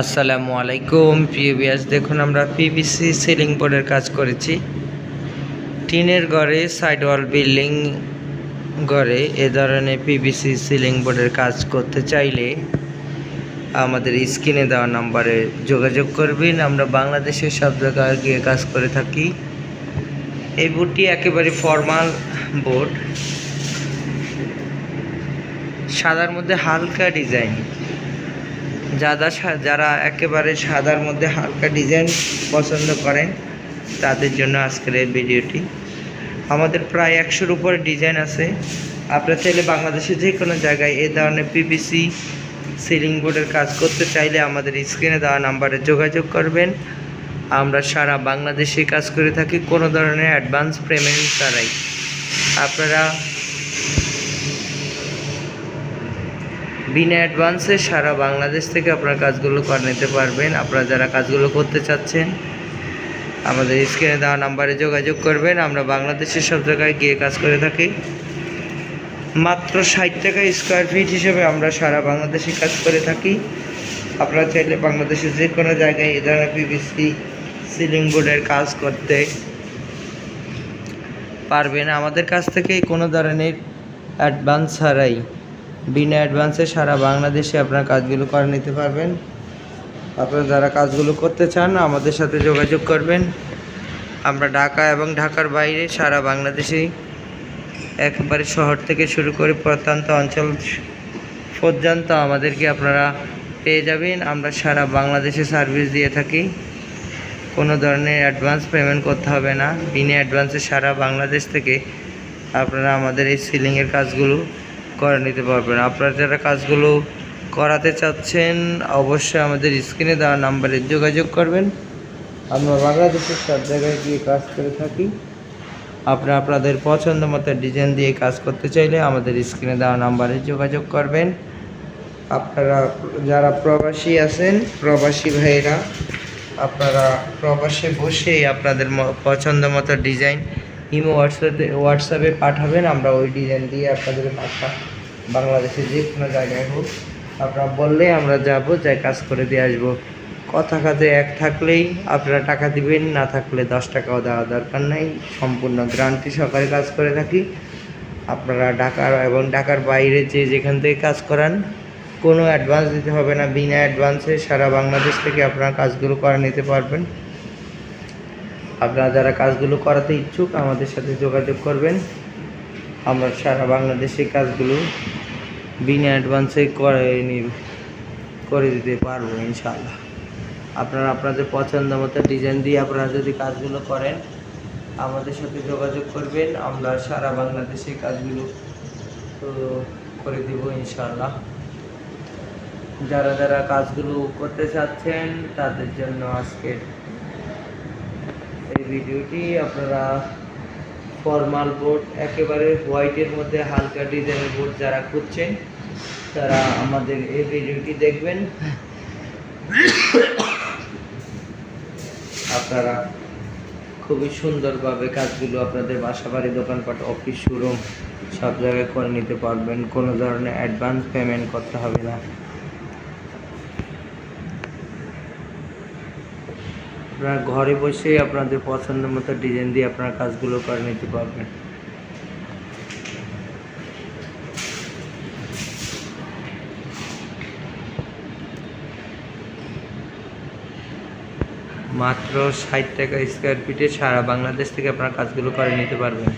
আসসালামু আলাইকুম, প্রিয় দেখুন, আমরা পিভিসি সিলিং বোর্ডের কাজ করেছি। টিনের ঘরে সাইড ওয়াল বিল্ডিং ঘরে এ ধরনের পিভিসি সিলিং বোর্ডের কাজ করতে চাইলে আমাদের স্ক্রিনে দেওয়া নাম্বারে যোগাযোগ করবেন। আমরা বাংলাদেশের সব জায়গায় গিয়ে কাজ করে থাকি। এই বোর্ডটি একেবারে ফর্মাল বোর্ড সাদার মধ্যে হালকা ডিজাইন যারা যারা একেবারে সাদার মধ্যে হালকা ডিজাইন পছন্দ করেন, তাদের জন্য আজকের এই ভিডিওটি। আমাদের প্রায় একশোর উপরে ডিজাইন আছে। আপনারা চাইলে বাংলাদেশের যে কোনো জায়গায় এ ধরনের পিপিসি সিলিং বোর্ডের কাজ করতে চাইলে আমাদের স্ক্রিনে দেওয়া নাম্বারে যোগাযোগ করবেন। আমরা সারা বাংলাদেশে কাজ করে থাকি, কোনো ধরনের অ্যাডভান্স পেমেন্ট ছাড়াই। আপনারা বিনা অ্যাডভান্সে সারা বাংলাদেশ থেকে আপনার কাজগুলো করে নিতে পারবেন। আপনারা যারা কাজগুলো করতে চাচ্ছেন, আমাদের স্ক্রিনে দেওয়া নাম্বারে যোগাযোগ করবেন। আমরা বাংলাদেশের সব জায়গায় গিয়ে কাজ করে থাকি। মাত্র ষাট টাকা স্কোয়ার ফিট হিসেবে আমরা সারা বাংলাদেশে কাজ করে থাকি। আপনারা চাইলে বাংলাদেশের যে কোনো জায়গায় এ ধরনের পিভিসি সিলিং বোর্ডের কাজ করতে পারবেন। আমাদের কাছ থেকে কোনো ধরনের অ্যাডভান্স ছাড়াই বিনা অ্যাডভান্সে সারা বাংলাদেশে আপনার কাজগুলো করে নিতে পারবেন। আপনারা যারা কাজগুলো করতে চান, আমাদের সাথে যোগাযোগ করবেন। আমরা ঢাকা এবং ঢাকার বাইরে সারা বাংলাদেশেই একবারে শহর থেকে শুরু করে প্রত্যন্ত অঞ্চল পর্যন্ত আমাদেরকে আপনারা পেয়ে যাবেন। আমরা সারা বাংলাদেশে সার্ভিস দিয়ে থাকি। কোনো ধরনের অ্যাডভান্স পেমেন্ট করতে হবে না। বিনা অ্যাডভান্সে সারা বাংলাদেশ থেকে আপনারা আমাদের এই সিলিংয়ের কাজগুলো করে নিতে পারবেন। আপনারা যারা কাজগুলো করাতে চাচ্ছেন, অবশ্যই আমাদের স্ক্রিনে দেওয়া নাম্বারে যোগাযোগ করবেন। আমরা বাংলাদেশের সব জায়গায় গিয়ে কাজ করে থাকি। আপনারা আপনাদের পছন্দ মতো ডিজাইন দিয়ে কাজ করতে চাইলে আমাদের স্ক্রিনে দেওয়া নাম্বারে যোগাযোগ করবেন। আপনারা যারা প্রবাসী আছেন, প্রবাসী ভাইরা আপনারা প্রবাসে বসেই আপনাদের পছন্দ মতো ডিজাইন ইমো হোয়াটসঅ্যাপে হোয়াটসঅ্যাপে পাঠাবেন। আমরা ওই ডিজাইন দিয়ে আপনাদের পাঠা বাংলাদেশের যে কোনো জায়গায় হোক, আপনারা বললেই আমরা যাব, যাই কাজ করে দিয়ে আসব। কথা কাজে এক থাকলেই আপনারা টাকা দিবেন, না থাকলে দশ টাকাও দেওয়া দরকার নাই। সম্পূর্ণ গ্রান্টি সহকারে কাজ করে থাকি। আপনারা ঢাকার এবং ঢাকার বাইরে যে যেখান থেকে কাজ করান, কোনো অ্যাডভান্স দিতে হবে না। বিনা অ্যাডভান্সে সারা বাংলাদেশ থেকে আপনারা কাজগুলো করে নিতে পারবেন। আপনারা যারা কাজগুলো করাতে ইচ্ছুক, আমাদের সাথে যোগাযোগ করবেন। আমরা সারা বাংলাদেশে কাজগুলো বিনা অ্যাডভান্সে করে নি- করে দিতে পারব ইনশাআল্লাহ। আপনারা আপনাদের পছন্দ মতো ডিজাইন দিয়ে আপনারা যদি কাজগুলো করেন, আমাদের সাথে যোগাযোগ করবেন, আমরা সারা বাংলাদেশে কাজগুলো করে দিব ইনশাআল্লাহ। যারা যারা কাজগুলো করতে চাচ্ছেন, তাদের জন্য আজকের এই ভিডিওটি আপনারা ফর্মাল বোর্ড, একেবারে হোয়াইটের মধ্যে হালকা ডিজাইনের বোর্ড যারা খুঁজছেন, তারা আমাদের এই ভিডিওটি দেখবেন। আপনারা খুবই সুন্দরভাবে কাজগুলো আপনাদের বাসা বাড়ি দোকানপাট অফিস শোরুম সব জায়গায় করে নিতে পারবেন। কোনো ধরনের অ্যাডভান্স পেমেন্ট করতে হবে না। আপনারা ঘরে বসে আপনাদের পছন্দ মতো ডিজাইন দিয়ে আপনার কাজগুলো করে নিতে পারবেন। মাত্র ষাট টাকা স্কোয়ার ফিটে সারা বাংলাদেশ থেকে আপনার কাজগুলো করে নিতে পারবেন।